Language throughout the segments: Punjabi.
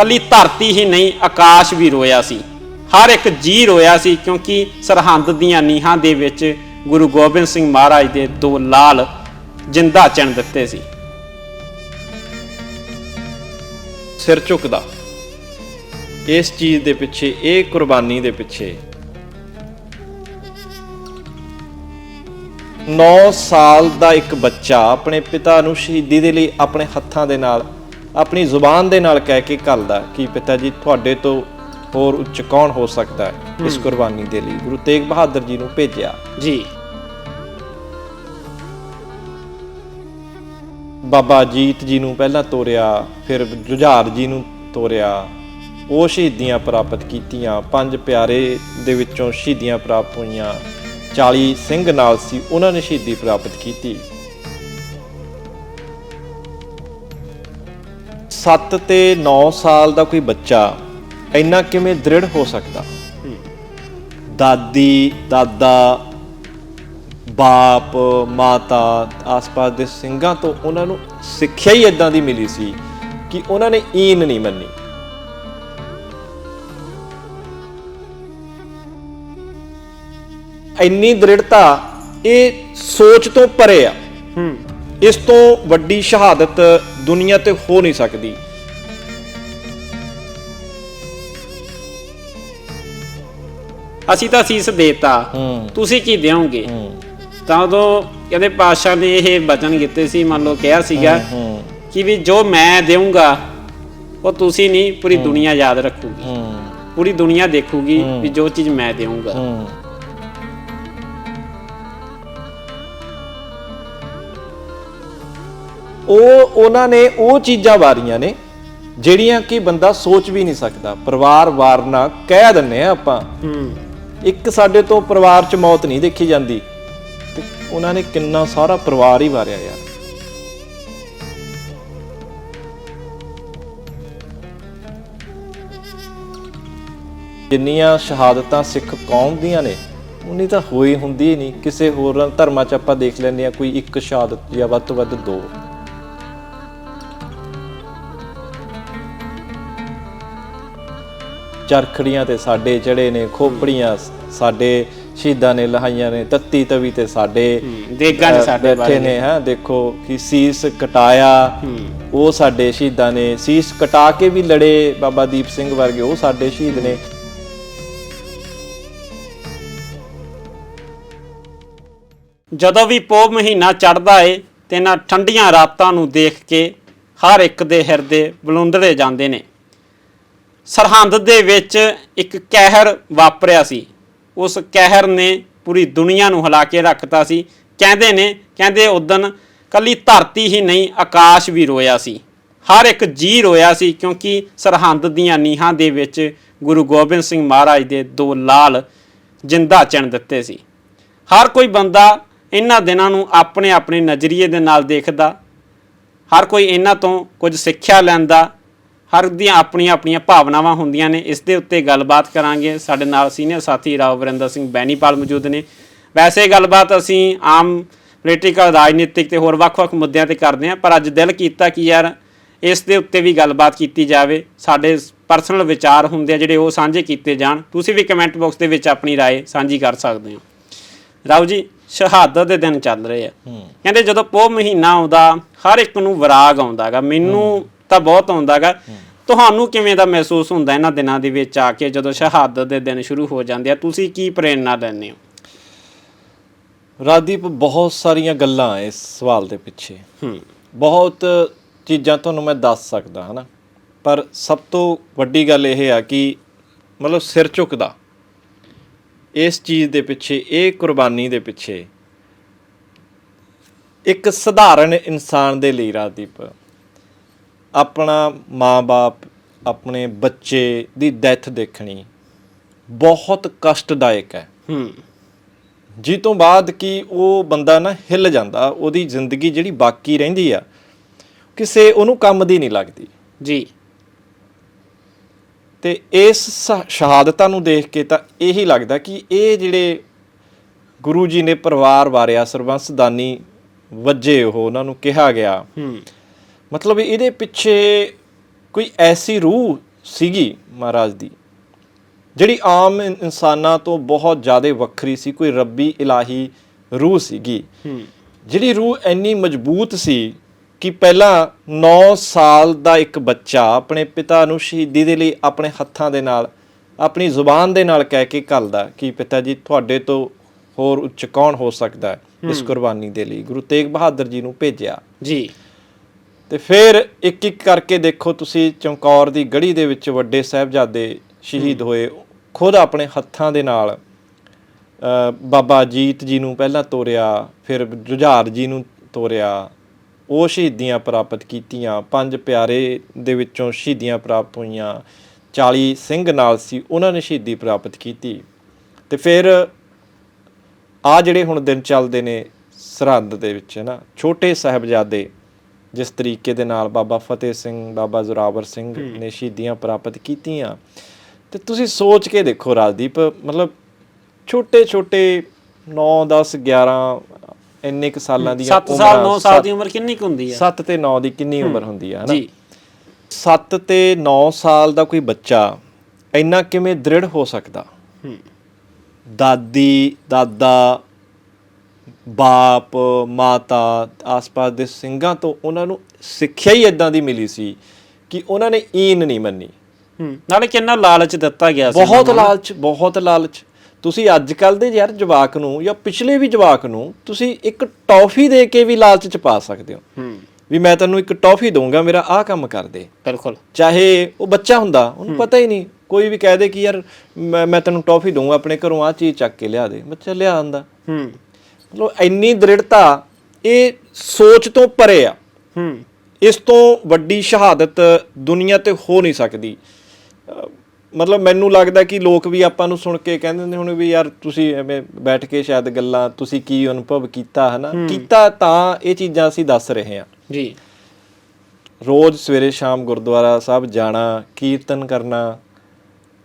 ਕੱਲੀ ਧਰਤੀ ਹੀ ਨਹੀਂ, ਆਕਾਸ਼ ਵੀ ਰੋਇਆ ਸੀ। ਹਰ ਇੱਕ ਜੀ ਰੋਇਆ ਸੀ ਕਿਉਂਕਿ ਸਰਹੰਦ ਦੀਆਂ ਨੀਹਾਂ ਦੇ ਵਿੱਚ ਗੁਰੂ ਗੋਬਿੰਦ ਸਿੰਘ ਮਹਾਰਾਜ ਦੇ ਦੋ ਲਾਲ ਜਿੰਦਾ ਚਿਣ ਦਿੱਤੇ ਸੀ। ਸਿਰ ਝੁਕਦਾ। ਇਸ ਚੀਜ਼ ਦੇ ਪਿੱਛੇ, ਇਹ ਕੁਰਬਾਨੀ ਦੇ ਪਿੱਛੇ। 9 ਸਾਲ ਦਾ ਇੱਕ ਬੱਚਾ ਆਪਣੇ ਪਿਤਾ ਨੂੰ ਸ਼ਹੀਦੀ ਦੇ ਲਈ ਆਪਣੇ ਹੱਥਾਂ ਦੇ ਨਾਲ ਆਪਣੀ ਜ਼ੁਬਾਨ ਦੇ ਨਾਲ ਕਹਿ ਕੇ ਘੱਲਦਾ ਕਿ ਪਿਤਾ ਜੀ ਤੁਹਾਡੇ ਤੋਂ ਹੋਰ ਉੱਚ ਕੌਣ ਹੋ ਸਕਦਾ ਹੈ? ਇਸ ਕੁਰਬਾਨੀ ਦੇ ਲਈ ਗੁਰੂ ਤੇਗ ਬਹਾਦਰ ਜੀ ਨੂੰ ਭੇਜਿਆ। ਜੀ। ਬਾਬਾ ਜੀਤ ਜੀ ਨੂੰ ਪਹਿਲਾਂ ਤੋਰਿਆ ਫਿਰ ਜੁਝਾਰ ਜੀ ਨੂੰ ਤੋਰਿਆ। ਉਹ ਸ਼ਹੀਦੀਆਂ ਪ੍ਰਾਪਤ ਕੀਤੀਆਂ। ਪੰਜ ਪਿਆਰੇ ਦੇ ਵਿੱਚੋਂ ਸ਼ਹੀਦੀਆਂ ਪ੍ਰਾਪਤ ਹੋਈਆਂ। 40 ਸਿੰਘ ਨਾਲ ਸੀ ਉਹਨਾਂ ਨੇ ਸ਼ਹੀਦੀ ਪ੍ਰਾਪਤ ਕੀਤੀ। 7 ਤੇ 9 ਸਾਲ ਦਾ ਕੋਈ ਬੱਚਾ ਇੰਨਾ ਕਿਵੇਂ ਦ੍ਰਿੜ ਹੋ ਸਕਦਾ? ਦਾਦੀ, ਦਾਦਾ, ਬਾਪ, ਮਾਤਾ, ਆਸ-ਪਾਸ ਦੇ ਸਿੰਘਾਂ ਤੋਂ ਉਹਨਾਂ ਨੂੰ ਸਿੱਖਿਆ ਹੀ ਇਦਾਂ ਦੀ ਮਿਲੀ ਸੀ ਕਿ ਉਹਨਾਂ ਨੇ ਈਨ ਨਹੀਂ ਮੰਨੀ। ਇੰਨੀ ਦ੍ਰਿੜਤਾ ਇਹ ਸੋਚ ਤੋਂ ਪਰੇ ਆ। ਹੂੰ। ਇਸ ਤੋਂ ਵੱਡੀ ਸ਼ਹਾਦਤ ਦੁਨੀਆ ਤੇ ਹੋ ਨਹੀਂ ਸਕਦੀ। ਅਸੀਂ ਤਾਂ ਸੀਸ ਦੇਤਾ ਤੁਸੀਂ ਕੀ ਦਿਓਗੇ? ਤਾਂ ਉਦੋਂ ਕਹਿੰਦੇ ਪਾਤਸ਼ਾਹ ਨੇ ਇਹ ਬਚਨ ਕੀਤੇ ਸੀ ਮੰਨ ਲਓ ਕਿਹਾ ਸੀਗਾ ਕਿ ਵੀ ਜੋ ਮੈਂ ਦੇਵਾਂਗਾ ਉਹ ਤੁਸੀਂ ਨਹੀਂ ਪੂਰੀ ਦੁਨੀਆ ਯਾਦ ਰੱਖੂਗੀ। ਪੂਰੀ ਦੁਨੀਆ ਦੇਖੂਗੀ ਵੀ ਜੋ ਚੀਜ਼ ਮੈਂ ਦੇਵਾਂਗਾ ਉਹ ਉਹਨਾਂ ਨੇ ਉਹ ਚੀਜ਼ਾਂ ਵਾਰੀਆਂ ਨੇ ਜਿਹੜੀਆਂ ਕਿ ਬੰਦਾ ਸੋਚ ਵੀ ਨਹੀਂ ਸਕਦਾ। ਪਰਿਵਾਰ ਵਾਰਨਾ ਕਹਿ ਦਿੰਨੇ ਆ ਆਪਾਂ। ਹੂੰ। ਇੱਕ ਸਾਡੇ ਤੋਂ ਪਰਿਵਾਰ 'ਚ ਮੌਤ ਨਹੀਂ ਦੇਖੀ ਜਾਂਦੀ। ਤੇ ਉਹਨਾਂ ਨੇ ਕਿੰਨਾ ਸਾਰਾ ਪਰਿਵਾਰ ਹੀ ਵਾਰਿਆ ਯਾਰ। ਜਿੰਨੀਆਂ ਸ਼ਹਾਦਤਾਂ ਸਿੱਖ ਕੌਮ ਦੀਆਂ ਨੇ ਉਨੀ ਤਾਂ ਹੋਈ ਹੁੰਦੀ ਨਹੀਂ। ਕਿਸੇ ਹੋਰ ਧਰਮਾਂ 'ਚ ਆਪਾਂ ਦੇਖ ਲੈਂਦੇ ਆ ਕੋਈ ਇੱਕ ਸ਼ਹਾਦਤ ਜਾਂ ਵੱਧ ਤੋਂ ਵੱਧ ਦੋ। ਚਰਖੜੀਆਂ ਤੇ ਸਾਡੇ ਚੜੇ ਨੇ ਖੋਪੜੀਆਂ ਸਾਡੇ ਸ਼ਹੀਦਾਂ ਨੇ ਲਹਾਈਆਂ ਨੇ ਤੱਤੀ ਤਵੀ ਤੇ ਸਾਡੇ ਦੇਗਾਂ ਨੇ ਸਾਡੇ ਬੈਠੇ ਨੇ ਹਾਂ ਦੇਖੋ ਕਿ ਸੀਸ ਕਟਾਇਆ ਉਹ ਸਾਡੇ ਸ਼ਹੀਦਾਂ ਨੇ ਸੀਸ ਕਟਾ ਕੇ ਵੀ ਲੜੇ ਬਾਬਾ ਦੀਪ ਸਿੰਘ ਵਰਗੇ ਉਹ ਸਾਡੇ ਸ਼ਹੀਦ ਨੇ। ਜਦੋਂ ਵੀ ਪੋ ਮਹੀਨਾ ਚੜਦਾ ਏ ਤੇ ਨਾ ਠੰਡੀਆਂ ਰਾਤਾਂ ਨੂੰ ਦੇਖ ਕੇ ਹਰ ਇੱਕ ਦੇ ਹਿਰਦੇ ਬਲੁੰਦੜੇ ਜਾਂਦੇ ਨੇ। ਸਰਹੰਦ ਦੇ ਵਿੱਚ ਇੱਕ ਕਹਿਰ ਵਾਪਰਿਆ ਸੀ। ਉਸ ਕਹਿਰ ਨੇ ਪੂਰੀ ਦੁਨੀਆ ਨੂੰ ਹਿਲਾ ਕੇ ਰੱਖਤਾ ਸੀ। ਕਹਿੰਦੇ ਨੇ, ਕਹਿੰਦੇ ਉਦਨ ਕੱਲੀ ਧਰਤੀ ਹੀ ਨਹੀਂ, ਆਕਾਸ਼ ਵੀ ਰੋਇਆ ਸੀ। ਹਰ ਇੱਕ ਜੀ ਰੋਇਆ ਸੀ ਕਿਉਂਕਿ ਸਰਹੰਦ ਦੀਆਂ ਨੀਹਾਂ ਦੇ ਵਿੱਚ ਗੁਰੂ ਗੋਬਿੰਦ ਸਿੰਘ ਮਹਾਰਾਜ ਦੇ ਦੋ ਲਾਲ ਜਿੰਦਾ ਚਿਣ ਦਿੱਤੇ ਸੀ। ਹਰ ਕੋਈ ਬੰਦਾ ਇਹਨਾਂ ਦਿਨਾਂ ਨੂੰ ਆਪਣੇ ਆਪਣੇ ਨਜ਼ਰੀਏ ਦੇ ਨਾਲ ਦੇਖਦਾ, ਹਰ ਕੋਈ ਇਹਨਾਂ ਤੋਂ ਕੁਝ ਸਿੱਖਿਆ ਲੈਂਦਾ ਹਰ ਦੀਆਂ ਆਪਣੀਆਂ ਆਪਣੀਆਂ ਭਾਵਨਾਵਾਂ ਹੁੰਦੀਆਂ ਨੇ ਇਸ ਦੇ ਉੱਤੇ ਗੱਲਬਾਤ ਕਰਾਂਗੇ ਸਾਡੇ ਨਾਲ ਸੀਨੀਅਰ ਸਾਥੀ ਰਾਓ ਵਰਿੰਦਰ ਸਿੰਘ ਬੈਣੀਪਾਲ ਮੌਜੂਦ ਨੇ ਵੈਸੇ ਗੱਲਬਾਤ ਅਸੀਂ ਆਮ ਪੋਲੀਟੀਕਲ ਰਾਜਨੀਤਿਕ ਤੇ ਹੋਰ ਵੱਖ-ਵੱਖ ਮੁੱਦਿਆਂ ਤੇ ਕਰਦੇ ਹਾਂ ਪਰ ਅੱਜ ਦਿਲ ਕੀਤਾ ਕਿ ਯਾਰ ਇਸ ਦੇ ਉੱਤੇ ਵੀ ਗੱਲਬਾਤ ਕੀਤੀ ਜਾਵੇ ਸਾਡੇ ਪਰਸਨਲ ਵਿਚਾਰ ਹੁੰਦੇ ਆ ਜਿਹੜੇ ਉਹ ਸਾਂਝੇ ਕੀਤੇ ਜਾਣ ਤੁਸੀਂ ਵੀ ਕਮੈਂਟ ਬਾਕਸ ਦੇ ਵਿੱਚ ਆਪਣੀ رائے ਸਾਂਝੀ ਕਰ ਸਕਦੇ ਹੋ ਰਾਓ ਜੀ ਸ਼ਹਾਦਤ ਦੇ ਦਿਨ ਚੱਲ ਰਹੇ ਆ ਕਹਿੰਦੇ ਜਦੋਂ ਪੋਹ ਮਹੀਨਾ ਆਉਂਦਾ ਹਰ ਇੱਕ ਨੂੰ ਵਿਰਾਗ ਆਉਂਦਾਗਾ ਮੈਨੂੰ ਤਾਂ ਬਹੁਤ ਆਉਂਦਾਗਾ। ਤੁਹਾਨੂੰ ਕਿਵੇਂ ਦਾ ਮਹਿਸੂਸ ਹੁੰਦਾ ਇਹਨਾਂ ਦਿਨਾਂ ਦੇ ਵਿੱਚ ਆ ਕੇ ਜਦੋਂ ਸ਼ਹਾਦਤ ਦੇ ਦਿਨ ਸ਼ੁਰੂ ਹੋ ਜਾਂਦੇ ਆ? ਤੁਸੀਂ ਕੀ ਪ੍ਰੇਰਨਾ ਲੈਂਦੇ ਹੋ? ਰਾਦੀਪ ਬਹੁਤ ਸਾਰੀਆਂ ਗੱਲਾਂ ਇਸ ਸਵਾਲ ਦੇ ਪਿੱਛੇ। ਹੂੰ। ਬਹੁਤ ਚੀਜ਼ਾਂ ਤੁਹਾਨੂੰ ਮੈਂ ਦੱਸ ਸਕਦਾ ਹਨਾ? ਪਰ ਸਭ ਤੋਂ ਵੱਡੀ ਗੱਲ ਇਹ ਆ ਕਿ ਮਤਲਬ ਸਿਰ ਝੁਕਦਾ। ਇਸ ਚੀਜ਼ ਦੇ ਪਿੱਛੇ ਇਹ ਕੁਰਬਾਨੀ ਦੇ ਪਿੱਛੇ ਇੱਕ ਸਧਾਰਨ ਇਨਸਾਨ ਦੇ ਲਈ ਰਾਦੀਪ ਆਪਣਾ ਮਾਂ-ਬਾਪ ਆਪਣੇ ਬੱਚੇ ਦੀ ਡੈਥ ਦੇਖਣੀ ਬਹੁਤ ਕਸ਼ਟਦਾਇਕ ਹੈ। ਹੂੰ। ਜੀ ਤੋਂ ਬਾਅਦ ਕਿ ਉਹ ਬੰਦਾ ਨਾ ਹਿੱਲ ਜਾਂਦਾ ਉਹਦੀ ਜ਼ਿੰਦਗੀ ਜਿਹੜੀ ਬਾਕੀ ਰਹਿੰਦੀ ਆ ਕਿਸੇ ਉਹਨੂੰ ਕੰਮ ਦੀ ਨਹੀਂ ਲੱਗਦੀ। ਜੀ। ਤੇ ਇਸ ਸ਼ਹਾਦਤਾਂ ਨੂੰ ਦੇਖ ਕੇ ਤਾਂ ਇਹੀ ਲੱਗਦਾ ਕਿ ਇਹ ਜਿਹੜੇ ਗੁਰੂ ਜੀ ਨੇ ਪਰਿਵਾਰ ਵਾਰਿਆ ਸਰਬੰਸਦਾਨੀ ਵੱਜੇ ਉਹ ਉਹਨਾਂ ਨੂੰ ਕਿਹਾ ਗਿਆ। ਹੂੰ। ਮਤਲਬ ਇਹਦੇ ਪਿੱਛੇ ਕੋਈ ਐਸੀ ਰੂਹ ਸੀਗੀ ਮਹਾਰਾਜ ਦੀ ਜਿਹੜੀ ਆਮ ਇਨ- ਇਨਸਾਨਾਂ ਤੋਂ ਬਹੁਤ ਜ਼ਿਆਦਾ ਵੱਖਰੀ ਸੀ ਕੋਈ ਰੱਬੀ ਇਲਾਹੀ ਰੂਹ ਸੀਗੀ। ਜਿਹੜੀ ਰੂਹ ਇੰਨੀ ਮਜ਼ਬੂਤ ਸੀ ਕਿ ਪਹਿਲਾਂ 9 ਸਾਲ ਦਾ ਇੱਕ ਬੱਚਾ ਆਪਣੇ ਪਿਤਾ ਨੂੰ ਸ਼ਹੀਦੀ ਦੇ ਲਈ ਆਪਣੇ ਹੱਥਾਂ ਦੇ ਨਾਲ ਆਪਣੀ ਜ਼ੁਬਾਨ ਦੇ ਨਾਲ ਕਹਿ ਕੇ ਘੱਲਦਾ ਕਿ ਪਿਤਾ ਜੀ ਤੁਹਾਡੇ ਤੋਂ ਹੋਰ ਉੱਚ ਕੌਣ ਹੋ ਸਕਦਾ ਹੈ ਇਸ ਕੁਰਬਾਨੀ ਦੇ ਲਈ? ਗੁਰੂ ਤੇਗ ਬਹਾਦਰ ਜੀ ਨੂੰ ਭੇਜਿਆ। ਜੀ। ਤੇ ਫਿਰ ਇੱਕ ਇੱਕ ਕਰਕੇ ਦੇਖੋ ਤੁਸੀਂ ਚਮਕੌਰ ਦੀ ਗੜੀ ਦੇ ਵਿੱਚ ਵੱਡੇ ਸਾਹਿਬਜ਼ਾਦੇ ਸ਼ਹੀਦ ਹੋਏ ਖੁਦ ਆਪਣੇ ਹੱਥਾਂ ਦੇ ਨਾਲ ਬਾਬਾ ਜੀਤ ਜੀ ਨੂੰ ਪਹਿਲਾਂ ਤੋਰਿਆ ਫਿਰ ਜੁਝਾਰ ਜੀ ਨੂੰ ਤੋਰਿਆ ਉਹ ਸ਼ਹੀਦੀਆਂ ਪ੍ਰਾਪਤ ਕੀਤੀਆਂ ਪੰਜ ਪਿਆਰੇ ਦੇ ਵਿੱਚੋਂ ਸ਼ਹੀਦੀਆਂ ਪ੍ਰਾਪਤ ਹੋਈਆਂ 40 ਸਿੰਘ ਨਾਲ ਸੀ ਉਹਨਾਂ ਨੇ ਸ਼ਹੀਦੀ ਪ੍ਰਾਪਤ ਕੀਤੀ। ਤੇ ਫਿਰ ਆ ਜਿਹੜੇ ਹੁਣ ਦਿਨ ਚੱਲਦੇ ਨੇ ਸਰਹੱਦ ਦੇ ਵਿੱਚ ਹੈ ਨਾ ਛੋਟੇ ਸਾਹਿਬਜ਼ਾਦੇ ਜਿਸ ਤਰੀਕੇ ਦੇ ਨਾਲ ਬਾਬਾ ਫਤਿਹ ਸਿੰਘ ਬਾਬਾ ਜ਼ੋਰਾਵਰ ਸਿੰਘ ਨੇ ਸ਼ਹੀਦੀਆਂ ਪ੍ਰਾਪਤ ਕੀਤੀਆਂ। ਤੇ ਤੁਸੀਂ ਸੋਚ ਕੇ ਦੇਖੋ ਰਾਜਦੀਪ ਮਤਲਬ ਛੋਟੇ ਛੋਟੇ 9 10 11 ਇੰਨੇ ਕੁ ਸਾਲਾਂ ਦੀਆਂ 7 ਸਾਲ 9 ਸਾਲ ਦੀ ਉਮਰ ਕਿੰਨੀ ਕੁ ਹੁੰਦੀ ਆ? 7 ਤੇ 9 ਦੀ ਕਿੰਨੀ ਉਮਰ ਹੁੰਦੀ ਹੈ ਹਨਾ ਜੀ। 7 ਤੇ 9 ਸਾਲ ਦਾ ਕੋਈ ਬੱਚਾ ਇੰਨਾ ਕਿਵੇਂ ਦ੍ਰਿੜ ਹੋ ਸਕਦਾ? ਹੂੰ। ਦਾਦੀ ਦਾਦਾ ਬਾਪ ਮਾਤਾ ਆਸ-ਪਾਸ ਦੇ ਸਿੰਘਾਂ ਤੋਂ ਉਹਨਾਂ ਨੂੰ ਸਿੱਖਿਆ ਹੀ ਇਦਾਂ ਦੀ ਮਿਲੀ ਸੀ ਕਿ ਉਹਨਾਂ ਨੇ ਈਨ ਨਹੀਂ ਮੰਨੀ। ਹੂੰ ਨਾਲੇ ਕਿੰਨਾ ਲਾਲਚ ਦਿੱਤਾ ਗਿਆ ਸੀ ਬਹੁਤ ਲਾਲਚ ਬਹੁਤ ਲਾਲਚ। ਤੁਸੀਂ ਅੱਜ ਕੱਲ ਦੇ ਯਾਰ ਜਵਾਕ ਨੂੰ ਜਾਂ ਪਿਛਲੇ ਵੀ ਜਵਾਕ ਨੂੰ ਤੁਸੀਂ ਇੱਕ ਟੌਫੀ ਦੇ ਕੇ ਵੀ ਲਾਲਚ ਚ ਪਾ ਸਕਦੇ ਹੋ। ਹੂੰ। ਵੀ ਮੈਂ ਤੈਨੂੰ ਇੱਕ ਟੌਫੀ ਦਊਂਗਾ ਮੇਰਾ ਆਹ ਕੰਮ ਕਰ ਦੇ। ਬਿਲਕੁਲ। ਚਾਹੇ ਉਹ ਬੱਚਾ ਹੁੰਦਾ ਉਹਨੂੰ ਪਤਾ ਹੀ ਨਹੀਂ। ਕੋਈ ਵੀ ਕਹਿ ਦੇ ਕਿ ਯਾਰ ਮੈਂ ਮੈਂ ਤੈਨੂੰ ਟੌਫੀ ਦਊਂਗਾ ਆਪਣੇ ਘਰੋਂ ਆਹ ਚੀਜ਼ ਚੱਕ ਕੇ ਲਿਆ ਦੇ। ਬੱਚਾ ਲਿਆ ਆਂਦਾ। ਹੂੰ। ਮਤਲਬ ਇੰਨੀ ਦ੍ਰਿੜਤਾ ਇਹ ਸੋਚ ਤੋਂ ਪਰੇ ਆ। ਹੂੰ। ਇਸ ਤੋਂ ਵੱਡੀ ਸ਼ਹਾਦਤ ਦੁਨੀਆ ਤੇ ਹੋ ਨਹੀਂ ਸਕਦੀ। ਮਤਲਬ ਮੈਨੂੰ ਲੱਗਦਾ ਕਿ ਲੋਕ ਵੀ ਆਪਾਂ ਨੂੰ ਸੁਣ ਕੇ ਕਹਿੰਦੇ ਨੇ ਹੁਣ ਵੀ ਯਾਰ ਤੁਸੀਂ ਐਵੇਂ ਬੈਠ ਕੇ ਸ਼ਾਇਦ ਗੱਲਾਂ ਤੁਸੀਂ ਕੀ ਅਨੁਭਵ ਕੀਤਾ ਹਨਾ? ਕੀਤਾ ਤਾਂ ਇਹ ਚੀਜ਼ਾਂ ਅਸੀਂ ਦੱਸ ਰਹੇ ਹਾਂ। ਜੀ। ਰੋਜ਼ ਸਵੇਰੇ ਸ਼ਾਮ ਗੁਰਦੁਆਰਾ ਸਾਹਿਬ ਜਾਣਾ ਕੀਰਤਨ ਕਰਨਾ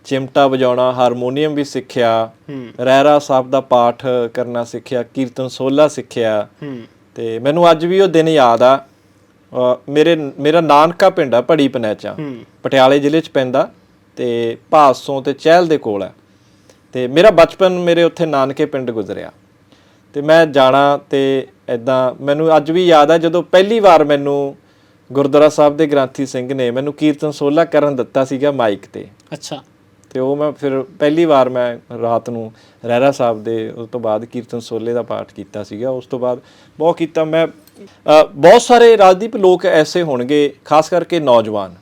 ਚਿਮਟਾ ਵਜਾਉਣਾ ਹਾਰਮੋਨੀਅਮ ਵੀ ਸਿੱਖਿਆ ਰਹਿਰਾ ਸਾਹਿਬ ਦਾ ਪਾਠ ਕਰਨਾ ਸਿੱਖਿਆ ਕੀਰਤਨ ਸੋਲਾ ਸਿੱਖਿਆ। ਹੂੰ। ਤੇ ਮੈਨੂੰ ਅੱਜ ਵੀ ਉਹ ਦਿਨ ਯਾਦ ਆ। ਮੇਰੇ ਮੇਰਾ ਨਾਨਕਾ ਪਿੰਡ ਆ ਭੜੀ ਪਨੈਚਾ ਪਟਿਆਲੇ ਜ਼ਿਲ੍ਹੇ ਚ ਪੈਂਦਾ ਤੇ ਭਾਸੋਂ ਤੇ ਚਹਿਲ ਦੇ ਕੋਲ ਹੈ ਤੇ ਮੇਰਾ ਬਚਪਨ ਮੇਰੇ ਉੱਥੇ ਨਾਨਕੇ ਪਿੰਡ ਗੁਜ਼ਰਿਆ। ਤੇ ਮੈਂ ਜਾਣਾ ਤੇ ਐਦਾਂ ਮੈਨੂੰ ਅੱਜ ਵੀ ਯਾਦ ਆ ਜਦੋਂ ਪਹਿਲੀ ਵਾਰ ਮੈਨੂੰ ਗੁਰਦੁਆਰਾ ਸਾਹਿਬ ਦੇ ਗ੍ਰੰਥੀ ਸਿੰਘ ਨੇ ਮੈਨੂੰ ਕੀਰਤਨ ਸੋਲਾ ਕਰਨ ਦਿੱਤਾ ਸੀਗਾ ਮਾਈਕ ਤੇ। ਅੱਛਾ। ਤੇ ਉਹ ਮੈਂ ਫਿਰ ਪਹਿਲੀ ਵਾਰ ਮੈਂ ਰਾਤ ਨੂੰ ਰਹਿਰਾ ਸਾਹਿਬ ਦੇ ਉਸ ਤੋਂ ਬਾਅਦ ਕੀਰਤਨ ਸੋਲੇ ਦਾ ਪਾਠ ਕੀਤਾ ਸੀਗਾ। ਉਸ ਤੋਂ ਬਾਅਦ ਬਹੁਤ ਕੀਤਾ ਮੈਂ। ਬਹੁਤ ਸਾਰੇ ਰਾਜਦੀਪ ਲੋਕ ਐਸੇ ਹੋਣਗੇ ਖਾਸ ਕਰਕੇ ਨੌਜਵਾਨ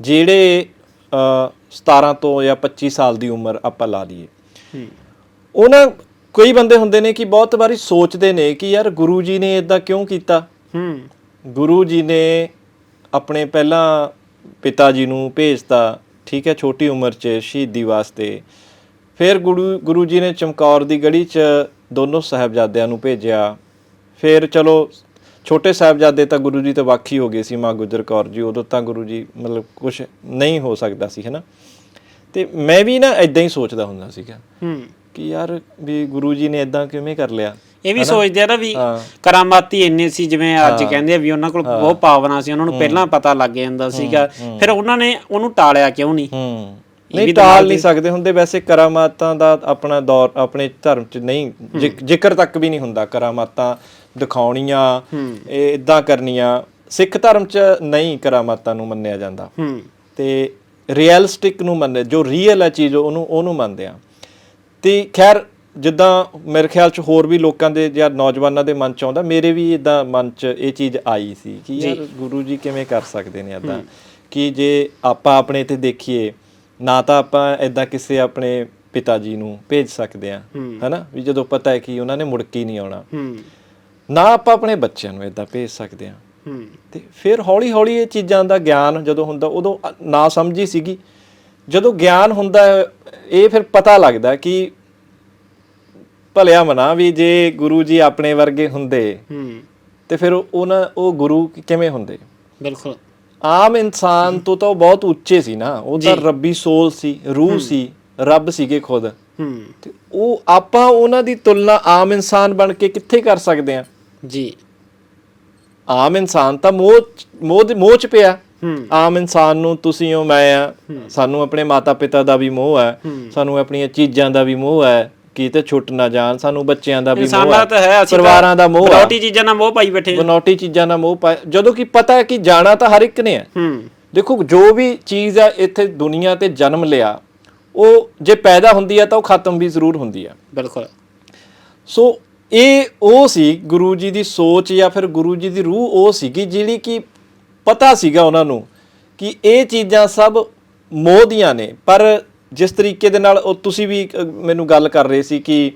ਜਿਹੜੇ ਅ, 17 ਤੋਂ ਜਾਂ 25 ਸਾਲ ਦੀ ਉਮਰ ਆਪਾਂ ਲਾ ਲਈਏ। ਉਹਨਾਂ ਕਈ ਬੰਦੇ ਹੁੰਦੇ ਨੇ ਕਿ ਬਹੁਤ ਵਾਰੀ ਸੋਚਦੇ ਨੇ ਕਿ ਯਾਰ ਗੁਰੂ ਜੀ ਨੇ ਇਦਾਂ ਕਿਉਂ ਕੀਤਾ? ਹੂੰ। ਗੁਰੂ ਜੀ ਨੇ ਆਪਣੇ ਪਹਿਲਾਂ ਪਿਤਾ ਜੀ ਨੂੰ ਭੇਜਤਾ। ਠੀਕ ਹੈ ਛੋਟੀ ਉਮਰ 'ਚ ਸ਼ਹੀਦੀ ਵਾਸਤੇ। ਫਿਰ ਗੁਰੂ ਗੁਰੂ ਜੀ ਨੇ ਚਮਕੌਰ ਦੀ ਗੜੀ 'ਚ ਦੋਨੋਂ ਸਾਹਿਬਜ਼ਾਦਿਆਂ ਨੂੰ ਭੇਜਿਆ। ਫਿਰ ਚਲੋ ਛੋਟੇ ਸਾਹਿਬਜ਼ਾਦੇ ਤਾਂ ਗੁਰੂ ਜੀ ਤੋਂ ਵੱਖ ਹੀ ਗਏ ਸੀ ਮਾਂ ਗੁਜਰ ਕੌਰ ਜੀ। ਉਦੋਂ ਤਾਂ ਗੁਰੂ ਜੀ ਮਤਲਬ ਕੁਝ ਨਹੀਂ ਹੋ ਸਕਦਾ ਸੀ ਹੈਨਾ? ਤੇ ਮੈਂ ਵੀ ਨਾ ਇਦਾਂ ਹੀ ਸੋਚਦਾ ਹੁੰਦਾ ਸੀਗਾ ਹੂੰ। ਕਿ ਯਾਰ ਵੀ ਗੁਰੂ ਜੀ ਨੇ ਇਦਾਂ ਕਿਵੇਂ ਕਰ ਲਿਆ? ਇਹ ਵੀ ਸੋਚਦੇ ਆ ਨਾ ਵੀ। ਕਰਾਮਾਤੀ ਇੰਨੇ ਸੀ ਜਿਵੇਂ ਅੱਜ ਕਹਿੰਦੇ ਆ ਵੀ ਉਹਨਾਂ ਕੋਲ ਬਹੁਤ ਪਾਵਨਾ ਸੀ ਉਹਨਾਂ ਨੂੰ ਪਹਿਲਾਂ ਪਤਾ ਲੱਗ ਜਾਂਦਾ ਸੀਗਾ। ਫਿਰ ਉਹਨਾਂ ਨੇ ਉਹਨੂੰ ਟਾਲਿਆ ਕਿਉਂ ਨਹੀਂ? ਨਹੀਂ ਟਾਲ ਨਹੀਂ ਸਕਦੇ ਹੁੰਦੇ। ਵੈਸੇ ਕਰਾਮਾਤਾਂ ਦਾ ਆਪਣਾ ਦੌਰ ਆਪਣੇ ਧਰਮ 'ਚ ਨਹੀਂ ਜ਼ਿਕ- ਜ਼ਿਕਰ ਤੱਕ ਵੀ ਨਹੀਂ ਹੁੰਦਾ। ਕਰਾਮਾਤਾਂ ਦਿਖਾਉਣੀਆਂ ਇਹ ਇਦਾਂ ਕਰਨੀਆਂ। ਸਿੱਖ ਧਰਮ 'ਚ ਨਹੀਂ ਕਰਾਮਾਤਾਂ ਨੂੰ ਮੰਨਿਆ ਜਾਂਦਾ। ਤੇ ਰੀਅਲਿਸਟਿਕ ਨੂੰ ਮੰਨੇ ਜੋ ਰੀਅਲ ਹੈ ਚੀਜ਼ ਉਹਨੂੰ ਉਹਨੂੰ ਮੰਨਦੇ ਆ। ਤੇ ਖੈਰ ਜਿੱਦਾਂ ਮੇਰੇ ਖਿਆਲ 'ਚ ਹੋਰ ਵੀ ਲੋਕਾਂ ਦੇ ਜਾਂ ਨੌਜਵਾਨਾਂ ਦੇ ਮਨ 'ਚ ਆਉਂਦਾ ਮੇਰੇ ਵੀ ਇਦਾਂ ਮਨ 'ਚ ਇਹ ਚੀਜ਼ ਆਈ ਸੀ ਕਿ ਯਾਰ ਗੁਰੂ ਜੀ ਕਿਵੇਂ ਕਰ ਸਕਦੇ ਨੇ ਇਦਾਂ ਕਿ ਜੇ ਆਪਾਂ ਆਪਣੇ ਤੇ ਦੇਖੀਏ ਨਾ ਤਾਂ ਆਪਾਂ ਇਦਾਂ ਕਿਸੇ ਆਪਣੇ ਪਿਤਾ ਜੀ ਨੂੰ ਭੇਜ ਸਕਦੇ ਆ ਹਨਾ? ਵੀ ਜਦੋਂ ਪਤਾ ਹੈ ਕਿ ਉਹਨਾਂ ਨੇ ਮੁੜ ਕੇ ਨਹੀਂ ਆਉਣਾ। ਨਾ ਆਪਾਂ ਆਪਣੇ ਬੱਚਿਆਂ ਨੂੰ ਇਦਾਂ ਭੇਜ ਸਕਦੇ ਆ ਤੇ ਫਿਰ ਹੌਲੀ ਹੌਲੀ ਇਹ ਚੀਜ਼ਾਂ ਦਾ ਗਿਆਨ ਜਦੋਂ ਹੁੰਦਾ ਉਦੋਂ ਨਾ ਸਮਝੀ ਸੀਗੀ। ਜਦੋਂ ਗਿਆਨ ਹੁੰਦਾ ਇਹ ਫਿਰ ਪਤਾ ਲੱਗਦਾ ਕਿ ਭਲਿਆ ਮਨਾ ਵੀ ਜੇ ਗੁਰੂ ਜੀ ਆਪਣੇ ਵਰਗੇ ਹੁੰਦੇ ਹੂੰ। ਤੇ ਫਿਰ ਉਹਨਾਂ ਉਹ ਗੁਰੂ ਕਿਵੇਂ ਹੁੰਦੇ? ਬਿਲਕੁਲ। ਆਮ ਇਨਸਾਨ ਤੋਂ ਤਾਂ ਬਹੁਤ ਉੱਚੇ ਸੀ ਨਾ ਉਹ ਤਾਂ ਰੱਬੀ ਸੋਲ ਸੀ ਰੂਹ ਸੀ ਰੱਬ ਸੀਗੇ ਖੁਦ। ਹੂੰ। ਤੇ ਉਹ ਆਪਾਂ ਉਹਨਾਂ ਦੀ ਤੁਲਨਾ ਆਮ ਇਨਸਾਨ ਬਣ ਕੇ ਕਿੱਥੇ ਕਰ ਸਕਦੇ ਆ ਜੀ। ਆਮ ਇਨਸਾਨ ਤਾਂ ਮੋਹ ਮੋਹ ਮੋਹ ਚ ਪਿਆ। ਆਮ ਇਨਸਾਨ ਨੂੰ ਤੁਸੀਂ ਹੋ ਮੈਂ ਆ ਸਾਨੂੰ ਆਪਣੇ ਮਾਤਾ ਪਿਤਾ ਦਾ ਵੀ ਮੋਹ ਹੈ। ਸਾਨੂੰ ਆਪਣੀਆਂ ਚੀਜ਼ਾਂ ਦਾ ਵੀ ਮੋਹ ਹੈ ਕਿਤੇ ਛੁੱਟ ਨਾ ਜਾਣ ਸਾਨੂੰ ਬੱਚਿਆਂ ਦਾ ਵੀ ਮੋਹ ਇਨਸਾਨਾਂ ਤਾਂ ਹੈ ਅਸੀਂ ਪਰਿਵਾਰਾਂ ਦਾ ਮੋਹ ਹੈ। ਚੀਜ਼ਾਂ ਨਾਲ ਮੋਹ ਪਾਈ ਬੈਠੇ ਹਾਂ। ਬਨੌਟੀ ਚੀਜ਼ਾਂ ਦਾ ਮੋਹ ਪਾਇਆ ਜਦੋਂ ਕਿ ਪਤਾ ਹੈ ਕਿ ਜਾਣਾ ਤਾਂ ਹਰ ਇੱਕ ਨੇ ਹੈ। ਹੂੰ। ਦੇਖੋ ਜੋ ਵੀ ਚੀਜ਼ ਹੈ ਇੱਥੇ ਦੁਨੀਆ ਤੇ ਜਨਮ ਲਿਆ ਉਹ ਜੇ ਪੈਦਾ ਹੁੰਦੀ ਹੈ ਤਾਂ ਉਹ ਖਤਮ ਵੀ ਜ਼ਰੂਰ ਹੁੰਦੀ ਹੈ। ਬਿਲਕੁਲ। ਸੋ ਇਹ ਉਹ ਸੀ ਗੁਰੂ ਜੀ ਦੀ ਸੋਚ ਜਾਂ ਫਿਰ ਗੁਰੂ ਜੀ ਦੀ ਰੂਹ ਉਹ ਸੀਗੀ ਜਿਹੜੀ ਕਿ ਪਤਾ ਸੀਗਾ ਉਹਨਾਂ ਨੂੰ ਕਿ ਇਹ ਚੀਜ਼ਾਂ ਸਭ ਮੋਹ ਦੀਆਂ ਨੇ ਪਰ ਜਿਸ ਤਰੀਕੇ ਦੇ ਨਾਲ ਉਹ ਤੁਸੀਂ ਵੀ ਮੈਨੂੰ ਗੱਲ ਕਰ ਰਹੇ ਸੀ ਕਿ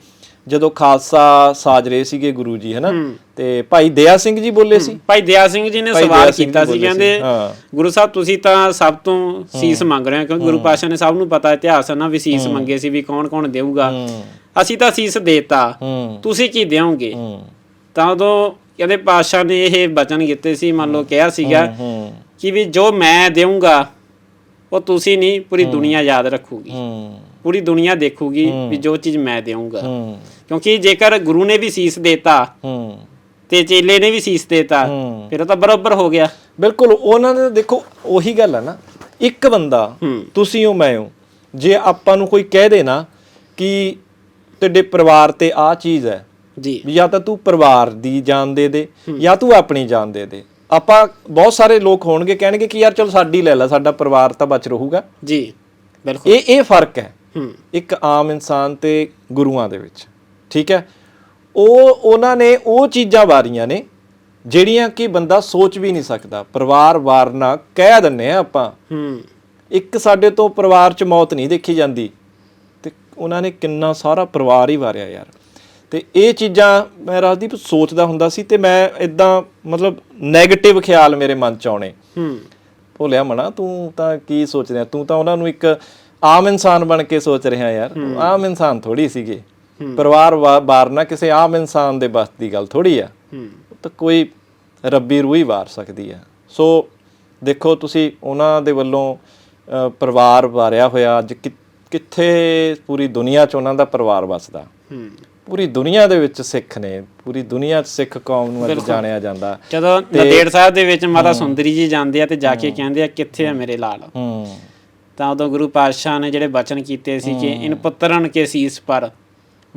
ਜਦੋਂ ਖਾਲਸਾ ਸਾਜ ਰਹੇ ਸੀਗੇ ਗੁਰੂ ਜੀ ਹਨਾ? ਤੇ ਭਾਈ ਦਇਆ ਸਿੰਘ ਜੀ ਬੋਲੇ ਸੀ? ਭਾਈ ਦਿਆ ਸਿੰਘ ਜੀ ਨੇ ਭਾਈ ਸਵਾਲ ਦਇਆ ਸਿੰਘ ਕੀਤਾ ਜੀ ਸੀ ਬੋਲੇ ਕਹਿੰਦੇ ਹਾਂ। ਗੁਰੂ ਸਾਹਿਬ ਤੁਸੀਂ ਤਾਂ ਸਭ ਤੋਂ ਸੀਸ ਮੰਗ ਰਹੇ ਹੋ ਕਿਉਂਕਿ ਗੁਰੂ ਪਾਸ਼ਾ ਨੇ ਸਭ ਨੂੰ ਪਤਾ ਇਤਿਹਾਸ ਹੈ ਨਾ ਵੀ ਸੀਸ ਮੰਗੇ ਸੀ ਵੀ ਕੌਣ ਕੌਣ ਦੇਊਗਾ ਅਸੀਂ ਤਾਂ ਸੀਸ ਦੇਤਾ। ਹੂੰ। ਤੁਸੀਂ ਕੀ ਦਿਓਗੇ? ਹੂੰ। ਤਾਂ ਉਦੋਂ ਕਹਿੰਦੇ ਪਾਸ਼ਾ ਨੇ ਇਹ ਬਚਨ ਕੀਤੇ ਸੀ ਮੰਨ ਲਓ ਕਿਹਾ ਸੀਗਾ ਹੂੰ। ਕਿ ਵੀ ਜੋ ਮੈਂ ਦੇਊਂਗਾ ਉਹ ਤੁਸੀਂ ਨਹੀਂ ਪੂਰੀ ਦੁਨੀਆ ਯਾਦ ਰੱਖੂਗੀ। ਪੂਰੀ ਦੁਨੀਆ ਦੇਖੂਗੀ ਵੀ ਜੋ ਚੀਜ਼ ਮੈਂ ਦੇਊਂਗਾ। ਹੂੰ। ਕਿਉਂਕਿ ਜੇਕਰ ਗੁਰੂ ਨੇ ਵੀ ਸੀਸ ਦੇਤਾ ਤੇ ਚੇਲੇ ਨੇ ਵੀ ਸੀਸ ਦੇਤਾ। ਫਿਰ ਉਹ ਤਾਂ ਬਰਾਬਰ ਹੋ ਗਿਆ। ਬਿਲਕੁਲ ਉਹਨਾਂ ਨੇ ਦੇਖੋ ਉਹੀ ਗੱਲ ਹੈ ਨਾ। ਇੱਕ ਬੰਦਾ। ਤੁਸੀਂ ਹੋ ਮੈਂ ਹੋ ਜੇ ਆਪਾਂ ਨੂੰ ਕੋਈ ਕਹਿ ਦੇ ਨਾ ਕਿ ਤੁਹਾਡੇ ਪਰਿਵਾਰ ਤੇ ਆ ਚੀਜ਼ ਹੈ ਜੀ। ਜਾਂ ਤਾਂ ਤੂੰ ਪਰਿਵਾਰ ਦੀ ਜਾਨ ਦੇ ਦੇ ਜਾਂ ਤੂੰ ਆਪਣੀ ਜਾਨ ਦੇ ਦੇ। ਆਪਾਂ ਬਹੁਤ ਸਾਰੇ ਲੋਕ ਹੋਣਗੇ ਕਹਿਣਗੇ ਕਿ ਯਾਰ ਚਲ ਸਾਡੀ ਲੈ ਲੈ ਸਾਡਾ ਪਰਿਵਾਰ ਤਾਂ ਬਚ ਰਹੂਗਾ। ਜੀ ਬਿਲਕੁਲ। ਇਹ ਇਹ ਫ਼ਰਕ ਹੈ ਹੂੰ। ਇੱਕ ਆਮ ਇਨਸਾਨ ਤੇ ਗੁਰੂਆਂ ਦੇ ਵਿੱਚ ਠੀਕ ਹੈ? ਉਹ ਉਹਨਾਂ ਨੇ ਉਹ ਚੀਜ਼ਾਂ ਵਾਰੀਆਂ ਨੇ ਜਿਹੜੀਆਂ ਕਿ ਬੰਦਾ ਸੋਚ ਵੀ ਨਹੀਂ ਸਕਦਾ। ਪਰਿਵਾਰ ਵਾਰਨਾ ਕਹਿ ਦਿੰਨੇ ਆ ਆਪਾਂ। ਹੂੰ। ਇੱਕ ਸਾਡੇ ਤੋਂ ਪਰਿਵਾਰ 'ਚ ਮੌਤ ਨਹੀਂ ਦੇਖੀ ਜਾਂਦੀ। ਤੇ ਉਹਨਾਂ ਨੇ ਕਿੰਨਾ ਸਾਰਾ ਪਰਿਵਾਰ ਹੀ ਵਾਰਿਆ ਯਾਰ। ਤੇ ਇਹ ਚੀਜ਼ਾਂ ਮੈਂ ਰਾਜਦੀਪ ਸੋਚਦਾ ਹੁੰਦਾ ਸੀ ਤੇ ਮੈਂ ਇਦਾਂ ਮਤਲਬ 네ਗੇਟਿਵ ਖਿਆਲ ਮੇਰੇ ਮਨ 'ਚ ਆਉਣੇ। ਹੂੰ। ਭੋਲਿਆ ਮਣਾ ਤੂੰ ਤਾਂ ਕੀ ਸੋਚ ਰਿਹਾ? ਤੂੰ ਤਾਂ ਉਹਨਾਂ ਨੂੰ ਇੱਕ ਆਮ ਇਨਸਾਨ ਬਣ ਕੇ ਸੋਚ ਰਿਹਾ ਯਾਰ। ਆਮ ਇਨਸਾਨ ਥੋੜੀ ਸੀਗੇ। ਪਰਿਵਾਰ ਵਾ- ਵਾਰਨਾ ਕਿਸੇ ਆਮ ਇਨਸਾਨ ਦੇ ਬਸ ਦੀ ਗੱਲ ਥੋੜੀ ਆ। ਤਾਂ ਕੋਈ ਰੱਬੀ ਰੂਹ ਹੀ ਵਾਰ ਸਕਦੀ ਆ। ਸੋ ਦੇਖੋ ਤੁਸੀਂ ਉਹਨਾਂ ਦੇ ਵੱਲੋਂ ਪਰਿਵਾਰ ਵਾਰਿਆ ਹੋਇਆ ਅੱਜ ਕਿੱਥੇ ਪੂਰੀ ਦੁਨੀਆ 'ਚ ਉਹਨਾਂ ਦਾ ਪਰਿਵਾਰ ਵਸਦਾ। ਪੂਰੀ ਦੁਨੀਆ ਦੇ ਵਿੱਚ ਸਿੱਖ ਨੇ ਪੂਰੀ ਦੁਨੀਆ 'ਚ ਸਿੱਖ ਕੌਮ ਨੂੰ ਅੱਜ ਜਾਣਿਆ ਜਾਂਦਾ। ਜਦੋਂ ਨਦੇੜ ਸਾਹਿਬ ਦੇ ਵਿੱਚ ਮਾਤਾ ਸੁੰਦਰੀ ਜੀ ਜਾਂਦੇ ਆ ਤੇ ਜਾ ਕੇ ਕਹਿੰਦੇ ਆ ਕਿੱਥੇ ਆ ਮੇਰੇ ਲਾਲ? ਹੂੰ। ਤਾਂ ਉਦੋਂ ਗੁਰੂ ਪਾਤਸ਼ਾਹ ਨੇ ਜਿਹੜੇ ਬਚਨ ਕੀਤੇ ਸੀ ਕਿ ਇਨ ਪੁੱਤਰਨ ਕੇ ਸੀਸ ਪਰ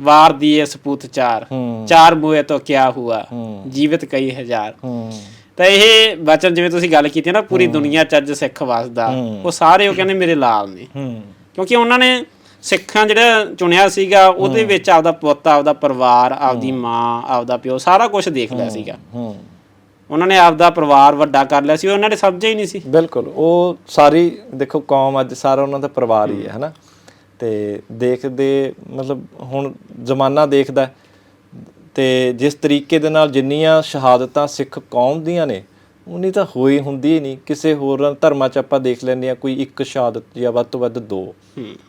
ਵਾਰ ਦੀਏ ਸਪੂਤ ਚਾਰ। ਚਾਰ ਮੂਏ ਤੋਂ ਕਿਆ ਹੁਆ। ਜੀਵਤ ਕਈ ਹਜ਼ਾਰ। ਤਾਂ ਇਹ ਬਚਨ ਜਿਵੇਂ ਤੁਸੀਂ ਗੱਲ ਕੀਤੀ ਨਾ ਪੂਰੀ ਦੁਨੀਆ ਚ ਅੱਜ ਸਿੱਖ ਵਸਦਾ ਉਹ ਸਾਰੇ ਉਹ ਕਹਿੰਦੇ ਮੇਰੇ ਲਾਲ ਨੇ। ਕਿਉਂਕਿ ਉਹਨਾਂ ਨੇ ਸਿੱਖਾਂ ਜਿਹੜਾ ਚੁਣਿਆ ਸੀਗਾ ਉਹਦੇ ਵਿੱਚ ਆਪਦਾ ਪੁੱਤ ਆਪਦਾ ਪਰਿਵਾਰ ਆਪਦੀ ਮਾਂ ਆਪਦਾ ਪਿਓ ਸਾਰਾ ਕੁਝ ਦੇਖ ਲਿਆ ਸੀਗਾ। ਹੂੰ। ਉਹਨਾਂ ਨੇ ਆਪਦਾ ਪਰਿਵਾਰ ਵੱਡਾ ਕਰ ਲਿਆ ਸੀ ਉਹਨਾਂ ਨੇ ਸਮਝਿਆ ਹੀ ਨਹੀਂ ਸੀ। ਬਿਲਕੁਲ ਉਹ ਸਾਰੀ ਦੇਖੋ ਕੌਮ ਅੱਜ ਸਾਰਾ ਉਹਨਾਂ ਦਾ ਪਰਿਵਾਰ ਹੀ ਹੈ ਹਨਾ? ਤੇ ਦੇਖਦੇ ਮਤਲਬ ਹੁਣ ਜ਼ਮਾਨਾ ਦੇਖਦਾ ਤੇ ਜਿਸ ਤਰੀਕੇ ਦੇ ਨਾਲ ਜਿੰਨੀਆਂ ਸ਼ਹਾਦਤਾਂ ਸਿੱਖ ਕੌਮ ਦੀਆਂ ਨੇ ਉਨੀ ਤਾਂ ਹੋਈ ਹੁੰਦੀ ਹੀ ਨਹੀਂ ਕਿਸੇ ਹੋਰ ਧਰਮਾਂ 'ਚ ਆਪਾਂ ਦੇਖ ਲੈਂਦੇ ਆ ਕੋਈ ਇੱਕ ਸ਼ਹਾਦਤ ਜਾਂ ਵੱਧ ਤੋਂ ਵੱਧ ਦੋ।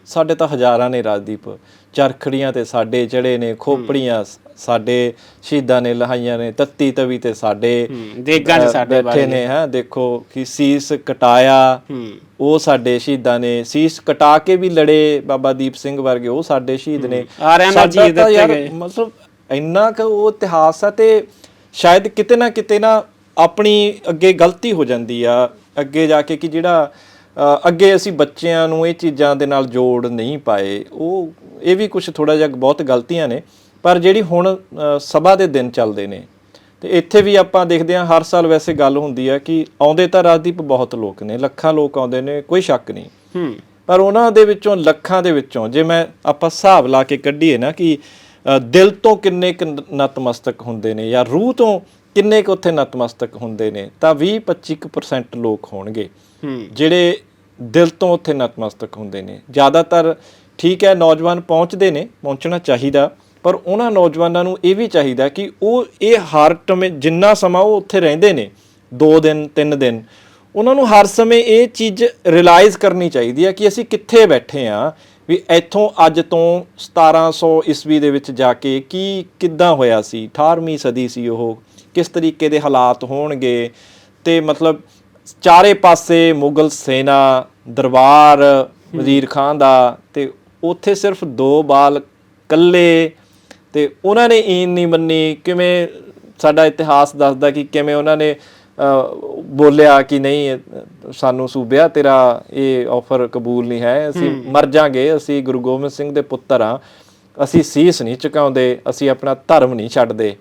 ਸਾਡੇ ਤਾਂ ਹਜ਼ਾਰਾਂ ਨੇ ਰਾਜਦੀਪ। ਚਰਖੜੀਆਂ ਤੇ ਸਾਡੇ ਚੜੇ ਨੇ ਖੋਪੜੀਆਂ ਸਾਡੇ ਸ਼ਹੀਦਾਂ ਨੇ ਲਹਾਈਆਂ ਨੇ ਤੱਤੀ ਤਵੀ ਤੇ ਸਾਡੇ ਦੇਗਾਂ ਸਾਡੇ ਬੈਠੇ ਨੇ ਹੈ ਦੇਖੋ ਕਿ ਸੀਸ ਕਟਾਇਆ। ਉਹ ਸਾਡੇ ਸ਼ਹੀਦਾਂ ਨੇ ਸੀਸ ਕਟਾ ਕੇ ਵੀ ਲੜੇ ਬਾਬਾ ਦੀਪ ਸਿੰਘ ਵਰਗੇ ਉਹ ਸਾਡੇ ਸ਼ਹੀਦ ਨੇ। ਦਿੱਤੇ ਗਏ। ਮਤਲਬ ਇੰਨਾ ਕੁ ਉਹ ਇਤਿਹਾਸ ਆ ਤੇ ਸ਼ਾਇਦ ਕਿਤੇ ਨਾ ਕਿਤੇ ਨਾ ਆਪਣੀ ਅੱਗੇ ਗਲਤੀ ਹੋ ਜਾਂਦੀ ਆ ਅੱਗੇ ਜਾ ਕੇ ਕਿ ਜਿਹੜਾ ਅੱਗੇ ਅਸੀਂ ਬੱਚਿਆਂ ਨੂੰ ਇਹ ਚੀਜ਼ਾਂ ਦੇ ਨਾਲ ਜੋੜ ਨਹੀਂ ਪਾਏ ਉਹ ਇਹ ਵੀ ਕੁਝ ਥੋੜਾ ਜਿਹਾ ਬਹੁਤ ਗਲਤੀਆਂ ਨੇ ਪਰ ਜਿਹੜੀ ਹੁਣ ਸਭਾ ਦੇ ਦਿਨ ਚੱਲਦੇ ਨੇ ਤੇ ਇੱਥੇ ਵੀ ਆਪਾਂ ਦੇਖਦੇ ਹਾਂ ਹਰ ਸਾਲ ਵੈਸੇ ਗੱਲ ਹੁੰਦੀ ਆ ਕਿ ਆਉਂਦੇ ਤਾਂ ਰਾਜਦੀਪ ਬਹੁਤ ਲੋਕ ਨੇ ਲੱਖਾਂ ਲੋਕ ਆਉਂਦੇ ਨੇ ਕੋਈ ਸ਼ੱਕ ਨਹੀਂ। ਹੂੰ। ਪਰ ਉਹਨਾਂ ਦੇ ਵਿੱਚੋਂ ਲੱਖਾਂ ਦੇ ਵਿੱਚੋਂ ਜੇ ਮੈਂ ਆਪਾਂ ਹਿਸਾਬ ਲਾ ਕੇ ਕੱਢੀਏ ਨਾ ਕਿ ਦਿਲ ਤੋਂ ਕਿੰਨੇ ਨਤਮਸਤਕ ਹੁੰਦੇ ਨੇ ਜਾਂ ਰੂਹ ਤੋਂ ਕਿੰਨੇ ਕੁ ਉੱਥੇ ਨਤਮਸਤਕ ਹੁੰਦੇ ਨੇ ਤਾਂ 20-25% ਲੋਕ ਹੋਣਗੇ। ਜਿਹੜੇ ਦਿਲ ਤੋਂ ਉੱਥੇ ਨਤਮਸਤਕ ਹੁੰਦੇ ਨੇ। ਜ਼ਿਆਦਾਤਰ ਠੀਕ ਹੈ ਨੌਜਵਾਨ ਪਹੁੰਚਦੇ ਨੇ ਪਹੁੰਚਣਾ ਚਾਹੀਦਾ ਪਰ ਉਹਨਾਂ ਨੌਜਵਾਨਾਂ ਨੂੰ ਇਹ ਵੀ ਚਾਹੀਦਾ ਕਿ ਉਹ ਇਹ ਹਰ ਟਮੇ ਜਿੰਨਾ ਸਮਾਂ ਉਹ ਉੱਥੇ ਰਹਿੰਦੇ ਨੇ 2 ਦਿਨ 3 ਦਿਨ ਉਹਨਾਂ ਨੂੰ ਹਰ ਸਮੇਂ ਇਹ ਚੀਜ਼ ਰਿਅਲਾਈਜ਼ ਕਰਨੀ ਚਾਹੀਦੀ ਹੈ ਕਿ ਅਸੀਂ ਕਿੱਥੇ ਬੈਠੇ ਆ ਵੀ ਇੱਥੋਂ ਅੱਜ ਤੋਂ 1700 ਈਸਵੀ ਦੇ ਵਿੱਚ ਜਾ ਕੇ ਕੀ ਕਿੱਦਾਂ ਹੋਇਆ ਸੀ 18ਵੀਂ ਸਦੀ ਸੀ ਉਹ ਕਿਸ ਤਰੀਕੇ ਦੇ ਹਾਲਾਤ ਹੋਣਗੇ? ਤੇ ਮਤਲਬ ਚਾਰੇ ਪਾਸੇ ਮੁਗਲ ਸੈਨਾ ਦਰਬਾਰ ਵਜ਼ੀਰ ਖਾਨ ਦਾ ਤੇ ਉੱਥੇ ਸਿਰਫ ਦੋ ਬਾਲ ਕੱਲੇ ਤੇ ਉਹਨਾਂ ਨੇ ਈਨ ਨਹੀਂ ਮੰਨੀ। ਕਿਵੇਂ ਸਾਡਾ ਇਤਿਹਾਸ ਦੱਸਦਾ ਕਿ ਕਿਵੇਂ ਉਹਨਾਂ ਨੇ ਬੋਲਿਆ ਕਿ ਨਹੀਂ ਸਾਨੂੰ ਸੂਬਿਆ ਤੇਰਾ ਇਹ ਆਫਰ ਕਬੂਲ ਨਹੀਂ ਹੈ। ਅਸੀਂ ਮਰ ਜਾਾਂਗੇ ਅਸੀਂ ਗੁਰੂ ਗੋਬਿੰਦ ਸਿੰਘ ਦੇ ਪੁੱਤਰ ਆ ਅਸੀਂ ਸੀਸ ਨਹੀਂ ਝੁਕਾਉਂਦੇ ਅਸੀਂ ਆਪਣਾ ਧਰਮ ਨਹੀਂ ਛੱਡਦੇ।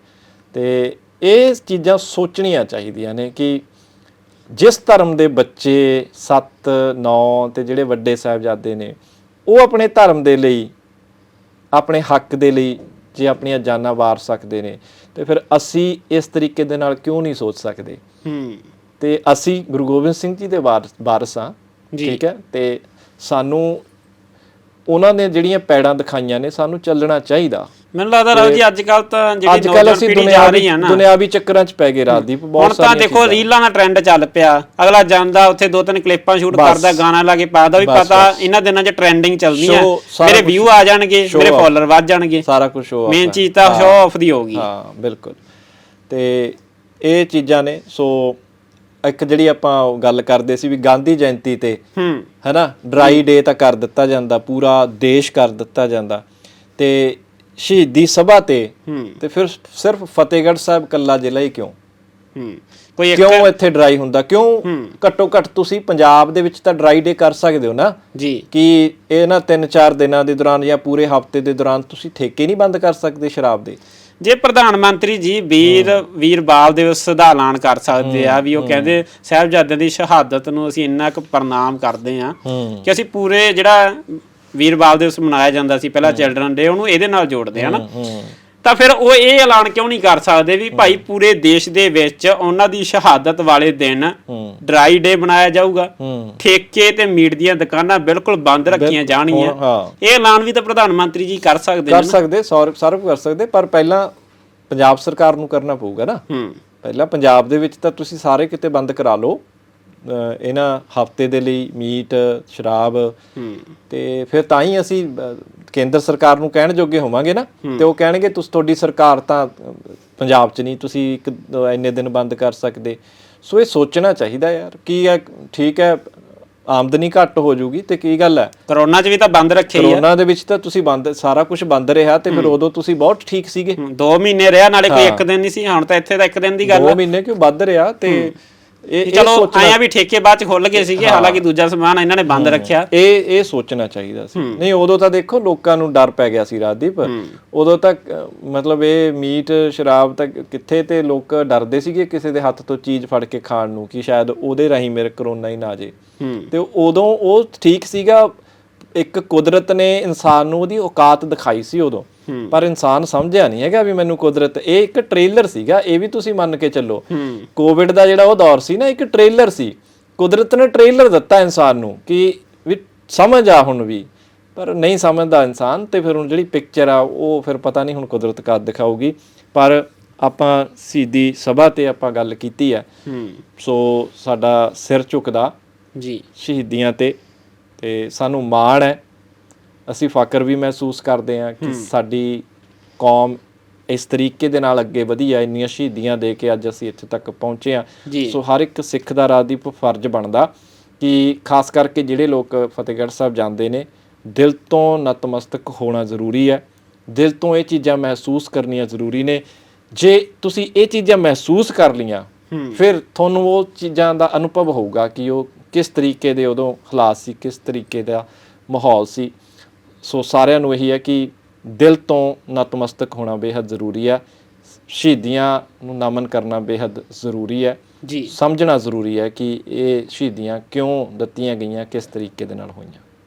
ਤੇ ਇਹ ਚੀਜ਼ਾਂ ਸੋਚਣੀਆਂ ਚਾਹੀਦੀਆਂ ਨੇ ਕਿ ਜਿਸ ਧਰਮ ਦੇ ਬੱਚੇ 7 9 ਤੇ ਜਿਹੜੇ ਵੱਡੇ ਸਾਹਿਬਜ਼ਾਦੇ ਨੇ ਉਹ ਆਪਣੇ ਧਰਮ ਦੇ ਲਈ ਆਪਣੇ ਹੱਕ ਦੇ ਲਈ ਜੇ ਆਪਣੀਆਂ ਜਾਨਾਂ ਵਾਰ ਸਕਦੇ ਨੇ ਤੇ ਫਿਰ ਅਸੀਂ ਇਸ ਤਰੀਕੇ ਦੇ ਨਾਲ ਕਿਉਂ ਨਹੀਂ ਸੋਚ ਸਕਦੇ? ਹੂੰ। ਤੇ ਅਸੀਂ ਗੁਰੂ ਗੋਬਿੰਦ ਸਿੰਘ ਜੀ ਦੇ ਵਾਰਸ ਜੀ। ਠੀਕ ਹੈ? ਤੇ ਸਾਨੂੰ ਉਹਨਾਂ ਨੇ ਜਿਹੜੀਆਂ ਪੈੜਾਂ ਦਿਖਾਈਆਂ ਨੇ ਸਾਨੂੰ ਚੱਲਣਾ ਚਾਹੀਦਾ। ਮੈਨੂੰ ਲੱਗਦਾ ਰਾਜ ਜੀ ਅੱਜ ਕੱਲ ਤਾਂ ਜਿਹੜੀ ਨੌਜਵਾਨ ਪੀੜ੍ਹੀ ਜਾ ਦੁਨਿਆਵੀ ਰਹੀ ਆ ਨਾ। ਦੁਨਿਆਵੀ ਚੱਕਰਾਂ 'ਚ ਪੈ ਗਏ ਰਾਜਦੀਪ ਹੁਣ ਬਹੁਤ ਤਾਂ ਸਾਰੀਆਂ ਦੇਖੋ ਰੀਲਾਂ ਦਾ ਟ੍ਰੈਂਡ ਚੱਲ ਪਿਆ। ਅਗਲਾ ਜਾਂਦਾ ਉੱਥੇ ਦੋ ਤਿੰਨ ਕਲਿੱਪਾਂ ਸ਼ੂਟ। ਕਰਦਾ ਗਾਣਾ ਲਾ ਕੇ ਪਾਦਾ ਵੀ ਪਤਾ। ਇਹਨਾਂ ਦਿਨਾਂ 'ਚ ਟ੍ਰੈਂਡਿੰਗ Show, ਸਾਰਾ ਮੇਰੇ। ਵਿਊ ਆ ਜਾਣਗੇ ਮੇਰੇ। ਫਾਲੋਅਰ ਵੱਧ ਜਾਣਗੇ। ਸਾਰਾ ਕੁਝ ਹੋ ਮੇਨ ਚੀਜ਼ ਤਾਂ ਸ਼ੋ ਆਫ ਦੀ ਹੋਗੀ ਹਾਂ ਬਿਲਕੁਲ। ਤੇ ਇਹ ਚੀਜ਼ਾਂ ਨੇ ਸੋ ਇੱਕ ਜਿਹੜੀ ਆਪਾਂ ਗੱਲ ਕਰਦੇ ਸੀ ਵੀ ਗਾਂਧੀ ਜਯੰਤੀ ਤੇ ਹੂੰ। ਹੈਨਾ ਡਰਾਈ ਡੇ ਤਾਂ ਕਰ ਦਿੱਤਾ ਜਾਂਦਾ ਪੂਰਾ ਦੇਸ਼ ਕਰ ਦਿੱਤਾ ਜਾਂਦਾ। ਤੇ ਸ਼ਹੀਦੀ ਸਭਾ ਤੇ ਤੇ ਫਿਰ ਸਿਰਫ ਫਤਿਹਗੜ੍ਹ ਸਾਹਿਬ ਕੱਲਾ ਜ਼ਿਲ੍ਹਾ ਹੀ ਕਿਉਂ? ਹੂੰ। ਕੋਈ ਇੱਕ ਕਿਉਂ ਇੱਥੇ ਡਰਾਈ ਹੁੰਦਾ? ਕਿਉਂ ਘੱਟੋ ਘੱਟ ਤੁਸੀਂ ਪੰਜਾਬ ਦੇ ਵਿੱਚ ਤਾਂ ਡਰਾਈ ਡੇ ਕਰ ਸਕਦੇ ਹੋ ਨਾ? ਜੀ। ਕਿ ਇਹ ਨਾ 3-4 ਦਿਨਾਂ ਦੇ ਦੌਰਾਨ ਜਾਂ ਪੂਰੇ ਹਫ਼ਤੇ ਦੇ ਦੌਰਾਨ ਤੁਸੀਂ ਠੇਕੇ ਨਹੀਂ ਬੰਦ ਕਰ ਸਕਦੇ ਸ਼ਰਾਬ ਦੇ? ਜੇ ਪ੍ਰਧਾਨ ਮੰਤਰੀ ਜੀ ਵੀਰ ਵੀਰ ਬਾਲ ਦਿਵਸ ਦਾ ਐਲਾਨ ਕਰ ਸਕਦੇ ਆ ਵੀ ਉਹ ਕਹਿੰਦੇ ਸਾਹਿਬਜ਼ਾਦਿਆਂ ਦੀ ਸ਼ਹਾਦਤ ਨੂੰ ਅਸੀਂ ਇੰਨਾ ਕੁ ਪ੍ਰਣਾਮ ਕਰਦੇ ਆ ਕਿ ਅਸੀਂ ਪੂਰੇ ਜਿਹੜਾ ਵੀਰ ਬਾਲ ਦਿਵਸ ਮਨਾਇਆ ਜਾਂਦਾ ਸੀ ਪਹਿਲਾਂ ਚਿਲਡਰਨ ਡੇ ਉਹਨੂੰ ਇਹਦੇ ਨਾਲ ਜੋੜਦੇ ਆ ਨਾ। ਤਾਂ ਫਿਰ ਉਹ ਇਹ ਐਲਾਨ ਕਿਉਂ ਨਹੀਂ ਕਰ ਸਕਦੇ ਵੀ ਭਾਈ ਪੂਰੇ ਦੇਸ਼ ਦੇ ਵਿੱਚ ਉਹਨਾਂ ਦੀ ਸ਼ਹਾਦਤ ਵਾਲੇ ਦਿਨ ਡਰਾਈ ਡੇ ਬਣਾਇਆ ਜਾਊਗਾ। ਠੇਕੇ ਤੇ ਮੀਟ ਦੀਆਂ ਦੁਕਾਨਾਂ ਬਿਲਕੁਲ ਬੰਦ ਰੱਖੀਆਂ ਜਾਣਗੀਆਂ। ਇਹ ਐਲਾਨ ਵੀ ਤਾਂ ਪ੍ਰਧਾਨ ਮੰਤਰੀ ਜੀ ਕਰ ਸਕਦੇ ਕਰ ਸਕਦੇ ਸਾਰ ਸਾਰਾ ਕੁਝ ਕਰ ਸਕਦੇ ਪਰ ਪਹਿਲਾਂ ਪੰਜਾਬ ਸਰਕਾਰ ਨੂੰ ਕਰਨਾ ਪਊਗਾ ਨਾ। ਪਹਿਲਾਂ ਪੰਜਾਬ ਦੇ ਵਿੱਚ ਤਾਂ ਤੁਸੀਂ ਸਾਰੇ ਕਿਤੇ ਬੰਦ ਕਰਾ ਲਓ। ਇਹਨਾਂ ਹਫ਼ਤੇ ਦੇ ਲਈ ਮੀਟ ਸ਼ਰਾਬ ਹੂੰ। ਤੇ ਫਿਰ ਤਾਂ ਹੀ ਅਸੀਂ ਕੇਂਦਰ ਸਰਕਾਰ ਨੂੰ ਕਹਿਣ ਜੋਗੇ ਹੋਵਾਂਗੇ ਨਾ ਤੇ ਉਹ ਕਹਿਣਗੇ ਤੁਸੀਂ ਤੁਹਾਡੀ ਸਰਕਾਰ ਤਾਂ ਪੰਜਾਬ 'ਚ ਨਹੀਂ ਤੁਸੀਂ ਇੱਕ ਇੰਨੇ ਦਿਨ ਬੰਦ ਕਰ ਸਕਦੇ। ਸੋ ਇਹ ਸੋਚਣਾ ਚਾਹੀਦਾ ਯਾਰ ਕੀ ਹੈ ਠੀਕ ਹੈ? ਆਮਦਨੀ ਘੱਟ ਹੋ ਜਾਊਗੀ ਤੇ ਕੀ ਗੱਲ ਹੈ? ਕਰੋਨਾ 'ਚ ਵੀ ਤਾਂ ਬੰਦ ਰੱਖੇ ਹੀ ਕਰੋਨਾ ਦੇ ਵਿੱਚ ਤਾਂ ਤੁਸੀਂ ਬੰਦ ਸਾਰਾ ਕੁਝ ਬੰਦ ਰਿਹਾ ਤੇ ਫਿਰ ਉਦੋਂ ਤੁਸੀਂ ਬਹੁਤ ਠੀਕ ਸੀਗੇ। ਹੂੰ, ਦੋ ਮਹੀਨੇ ਰਿਹਾ ਨਾਲੇ ਕੋਈ ਇੱਕ ਦਿਨ ਨਹੀਂ ਸੀ ਹੁਣ ਤਾਂ ਇੱਥੇ ਤਾਂ ਇੱਕ ਦਿਨ ਦੀ ਗੱਲ ਦੋ ਮਹੀਨੇ ਕਿਉਂ ਵੱਧ ਰਿਹਾ ਤੇ ਇਹ ਚਲੋ ਆਇਆ ਵੀ ਠੇਕੇ ਬਾਅਦ ਚ ਖੁੱਲ ਗਏ ਸੀਗੇ ਹਾਲਾਂਕਿ ਦੂਜਾ ਸਮਾਨ ਇਹਨਾਂ ਨੇ ਬੰਦ ਰੱਖਿਆ। ਇਹ ਇਹ ਸੋਚਣਾ ਚਾਹੀਦਾ ਸੀ। ਨਹੀਂ ਉਦੋਂ ਤਾਂ ਦੇਖੋ ਲੋਕਾਂ ਨੂੰ ਡਰ ਪੈ ਗਿਆ ਸੀ ਰਾਜਦੀਪ। ਉਦੋਂ ਤੱਕ ਮਤਲਬ ਇਹ ਮੀਟ ਸ਼ਰਾਬ ਤੱਕ ਕਿੱਥੇ ਤੇ ਲੋਕ ਡਰਦੇ ਸੀਗੇ ਕਿਸੇ ਦੇ ਹੱਥ ਤੋਂ ਚੀਜ਼ ਫੜ ਕੇ ਖਾਣ ਨੂੰ ਕਿ ਸ਼ਾਇਦ ਉਹਦੇ ਰਾਹੀਂ ਮੇਰੇ ਕਰੋਨਾ ਹੀ ਨਾ ਜੇ। ਤੇ ਉਦੋਂ ਉਹ ਠੀਕ ਸੀਗਾ ਇੱਕ ਕੁਦਰਤ ਨੇ ਇਨਸਾਨ ਨੂੰ ਉਹਦੀ ਔਕਾਤ ਦਿਖਾਈ ਸੀ ਉਦੋਂ। ਪਰ ਇਨਸਾਨ ਸਮਝਿਆ ਨਹੀਂ ਹੈਗਾ ਵੀ ਮੈਨੂੰ ਕੁਦਰਤ ਇਹ ਇੱਕ ਟ੍ਰੇਲਰ ਸੀਗਾ ਇਹ ਵੀ ਤੁਸੀਂ ਮੰਨ ਕੇ ਚੱਲੋ। ਕੋਵਿਡ ਦਾ ਜਿਹੜਾ ਉਹ ਦੌਰ ਸੀ ਨਾ ਇੱਕ ਟ੍ਰੇਲਰ ਸੀ। ਕੁਦਰਤ ਨੇ ਟ੍ਰੇਲਰ ਦਿੱਤਾ ਇਨਸਾਨ ਨੂੰ ਕਿ ਵੀ ਸਮਝ ਆ ਹੁਣ ਵੀ। ਪਰ ਨਹੀਂ ਸਮਝਦਾ ਇਨਸਾਨ ਤੇ ਫਿਰ ਹੁਣ ਜਿਹੜੀ ਪਿਕਚਰ ਆ ਉਹ ਫਿਰ ਪਤਾ ਨਹੀਂ ਹੁਣ ਕੁਦਰਤ ਕਦ ਦਿਖਾਊਗੀ। ਪਰ ਆਪਾਂ ਸਿੱਧੀ ਸਭਾ ਤੇ ਆਪਾਂ ਗੱਲ ਕੀਤੀ ਆ। ਹੂੰ। ਸੋ ਸਾਡਾ ਸਿਰ ਝੁਕਦਾ ਜੀ। ਸ਼ਹੀਦੀਆਂ ਤੇ ਤੇ ਸਾਨੂੰ ਮਾਣ ਹੈ। ਅਸੀਂ ਫਖਰ ਵੀ ਮਹਿਸੂਸ ਕਰਦੇ ਹਾਂ ਕਿ ਸਾਡੀ ਕੌਮ ਇਸ ਤਰੀਕੇ ਦੇ ਨਾਲ ਅੱਗੇ ਵਧੀ ਆ ਇੰਨੀਆਂ ਸ਼ਹੀਦੀਆਂ ਦੇ ਕੇ ਅੱਜ ਅਸੀਂ ਇੱਥੇ ਤੱਕ ਪਹੁੰਚੇ ਆ। ਸੋ ਹਰ ਇੱਕ ਸਿੱਖ ਦਾ ਰਾਜਦੀਪ ਫਰਜ਼ ਬਣਦਾ ਕਿ ਖਾਸ ਕਰਕੇ ਜਿਹੜੇ ਲੋਕ ਫਤਿਹਗੜ੍ਹ ਸਾਹਿਬ ਜਾਂਦੇ ਨੇ ਦਿਲ ਤੋਂ ਨਤਮਸਤਕ ਹੋਣਾ ਜ਼ਰੂਰੀ ਹੈ। ਦਿਲ ਤੋਂ ਇਹ ਚੀਜ਼ਾਂ ਮਹਿਸੂਸ ਕਰਨੀਆਂ ਜ਼ਰੂਰੀ ਨੇ। ਜੇ ਤੁਸੀਂ ਇਹ ਚੀਜ਼ਾਂ ਮਹਿਸੂਸ ਕਰ ਲੀਆਂ ਫਿਰ ਤੁਹਾਨੂੰ ਉਹ ਚੀਜ਼ਾਂ ਦਾ ਅਨੁਭਵ ਹੋਊਗਾ ਕਿ ਉਹ ਕਿਸ ਤਰੀਕੇ ਦੇ ਉਦੋਂ ਹਾਲਾਤ ਸੀ ਕਿਸ ਤਰੀਕੇ ਦਾ ਮਾਹੌਲ ਸੀ। ਸੋ ਸਾਰਿਆਂ ਨੂੰ ਇਹੀ ਹੈ ਕਿ ਦਿਲ ਤੋਂ ਨਤਮਸਤਕ ਹੋਣਾ ਬੇहद ਜ਼ਰੂਰੀ ਹੈ। ਸ਼ਹੀਦੀਆਂ ਨੂੰ ਨਮਨ ਕਰਨਾ ਬੇहद ਜ਼ਰੂਰੀ ਹੈ। ਜੀ। ਸਮਝਣਾ ਜ਼ਰੂਰੀ ਹੈ ਕਿ ਇਹ ਸ਼ਹੀਦੀਆਂ ਕਿਉਂ ਦਿੱਤੀਆਂ ਗਈਆਂ ਕਿਸ ਤਰੀਕੇ ਦੇ ਨਾਲ ਹੋਈਆਂ।